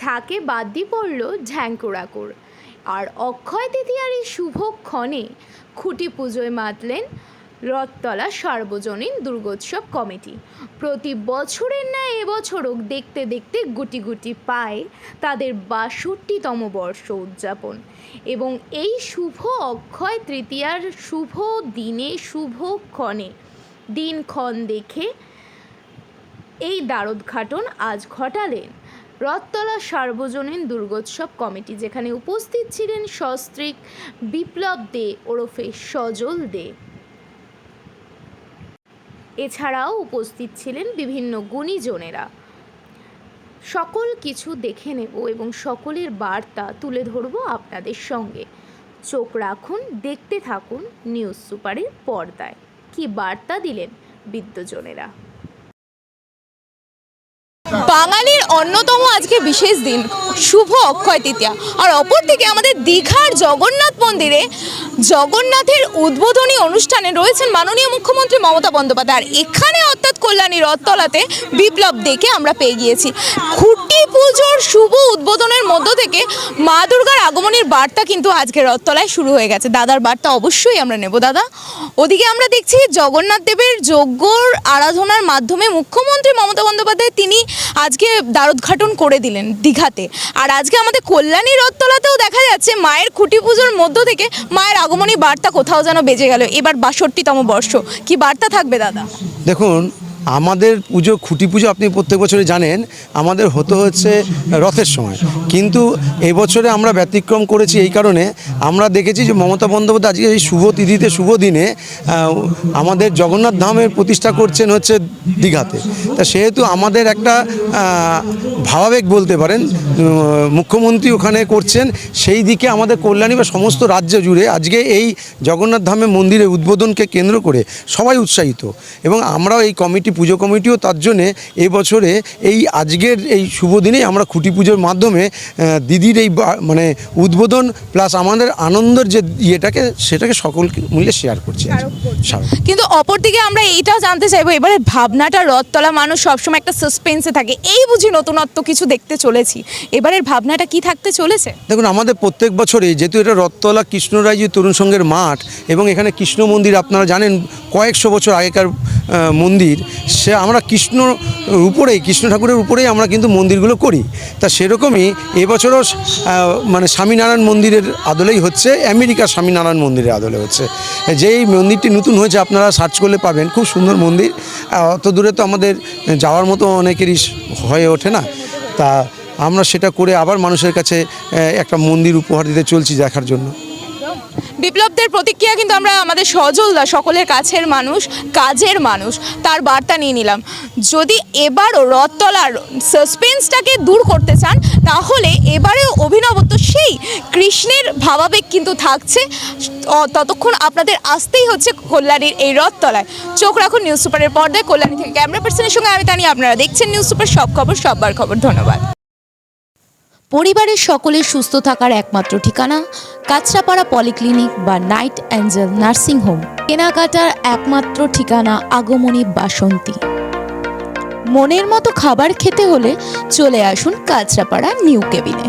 ঝাঁকে বাদ দিয়ে পড়ল ঝ্যাঙ্কুরাকুর আর অক্ষয় তৃতীয়ার এই শুভক্ষণে খুঁটি পুজোয় মাতলেন রথতলা সার্বজনীন দুর্গোৎসব কমিটি। প্রতি বছরের ন্যায় এবছরও দেখতে দেখতে গুটি গুটি পায় তাদের বাষট্টিতম বর্ষ উদযাপন। এবং এই শুভ অক্ষয় তৃতীয়ার শুভ দিনে শুভক্ষণে দিনক্ষণ দেখে এই দ্বারোদ্ঘাটন আজ ঘটালেন। রথতলা সার্বজনীন দুর্গোৎসব কমিটি, যেখানে উপস্থিত ছিলেন সস্ত্রীক বিপ্লব দে ওরফে সজল দে। এছাড়াও উপস্থিত ছিলেন বিভিন্ন গুণীজনেরা। সকল কিছু দেখে নেব এবং সকলের বার্তা তুলে ধরবো আপনাদের সঙ্গে। চোখ রাখুন, দেখতে থাকুন নিউজ সুপারের পর্দায়। কি বার্তা দিলেন বিদ্যজনেরা? বাঙালির অন্যতম আজকে বিশেষ দিন। শুভ অক্ষয় তৃতীয়া। আর অপরদিকে আমাদের দীঘার জগন্নাথ মন্দিরে জগন্নাথের উদ্বোধনী অনুষ্ঠানে রয়েছেন মাননীয় মুখ্যমন্ত্রী মমতা বন্দ্যোপাধ্যায়। আর এখানে কল্যাণী রথতলাতে বিপ্লব দেখে আমরা পেয়ে গিয়েছি। খুঁটি পুজোর শুভ উদ্বোধনের মধ্য থেকে মা দুর্গার আগমনের বার্তা কিন্তু আজকে রথতলায় শুরু হয়ে গেছে। দাদার বার্তা অবশ্যই আমরা নেব, দাদা। ওদিকে আমরা দেখছি জগন্নাথ দেবের যজ্ঞর আরাধনার মাধ্যমে মুখ্যমন্ত্রী মমতা বন্দ্যোপাধ্যায় তিনি আজকে দ্বারোদ্ঘাটন করে দিলেন দীঘাতে। আর আজকে আমাদের কল্যাণী রথতলাতেও দেখা যাচ্ছে মায়ের খুঁটি পুজোর মধ্য থেকে মায়ের আগমনী বার্তা কোথাও যেন বেজে গেল। এবার বাষট্টিতম বর্ষ। কি বার্তা থাকবে, দাদা? দেখুন আমাদের পুজো, খুঁটি পুজো আপনি প্রত্যেক বছরে জানেন, আমাদের হতে হচ্ছে রথের সময়। কিন্তু এবছরে আমরা ব্যতিক্রম করেছি এই কারণে, আমরা দেখেছি যে মমতা বন্দ্যোপাধ্যায় আজকে এই শুভ তিথিতে, শুভ দিনে আমাদের জগন্নাথ ধামের প্রতিষ্ঠা করছেন হচ্ছে দীঘাতে। তা সেহেতু আমাদের একটা ভাবাবেগ বলতে পারেন মুখ্যমন্ত্রী ওখানে করছেন সেই দিকে আমাদের কল্যাণী বা সমস্ত রাজ্য জুড়ে আজকে এই জগন্নাথ ধামে মন্দিরের উদ্বোধনকে কেন্দ্র করে সবাই উৎসাহিত। এবং আমরাও এই কমিটি পুজো কমিটিও তার জন্যে এবছরে এই আজকের এই শুভ দিনেই আমরা খুঁটি পুজোর মাধ্যমে দিদির এই মানে উদ্বোধন প্লাস আমাদের আনন্দের যে ইয়েটাকে সেটাকে সকল মূল্যে শেয়ার করছি কিন্তু অপরদিকে আমরা এইটাও জানতে চাইব এবারে ভাবনাটা রথতলা মানুষ সবসময় একটা সাসপেন্সে থাকে। এই বুঝি নতুনত্ব কিছু দেখতে চলেছি। এবারের ভাবনাটা কি থাকতে চলেছে? দেখুন, আমাদের প্রত্যেক বছরে যেহেতু এটা রথতলা কৃষ্ণরাজি তরুণ সংঘের মাঠ এবং এখানে কৃষ্ণ মন্দির আপনারা জানেন কয়েকশো বছর আগেকার মন্দির, সে আমরা কৃষ্ণ উপরেই, কৃষ্ণ ঠাকুরের উপরেই আমরা কিন্তু মন্দিরগুলো করি। তা সেরকমই এবছরও মানে স্বামীনারায়ণ মন্দিরের আদলেই হচ্ছে, আমেরিকার স্বামীনারায়ণ মন্দিরের আদলে হচ্ছে। যেই মন্দিরটি নতুন হয়েছে আপনারা সার্চ করলে পাবেন, খুব সুন্দর মন্দির। অত দূরে তো আমাদের যাওয়ার মতো অনেকেরই হয়ে ওঠে না। তা আমরা সেটা করে আবার মানুষের কাছে একটা মন্দির উপহার দিতে চলছি দেখার জন্য। বিপ্লবদের প্রতিক্রিয়া কিন্তু আমরা আমাদের সজলদা সকলের কাছের মানুষ, কাজের মানুষ, তার বার্তা নিয়ে নিলাম। যদি এবারও রথতলার সাসপেন্সটাকে দূর করতে চান, তাহলে এবারেও সেই কৃষ্ণের ভাবাবেগ কিন্তু থাকছে। ততক্ষণ আপনাদের আসতেই হচ্ছে কল্যাণীর এই রথতলায়। চোখ রাখুন নিউজ সুপারের পর্দায়, কল্যাণী থেকে ক্যামেরা পার্সনের সঙ্গে আমি তানি আপনারা দেখছেন নিউজ সুপার, সব খবর, সববার খবর, ধন্যবাদ। পরিবারের সকলের সুস্থ থাকার একমাত্র ঠিকানা, কাঁচরাপাড়া পলিক্লিনিক বা নাইট অ্যাঞ্জেল নার্সিং হোম। কেনাকাটার একমাত্র ঠিকানা আগমনী বাসন্তী। মনের মতো খাবার খেতে হলে চলে আসুন কাঁচরাপাড়া নিউ কেবিনে।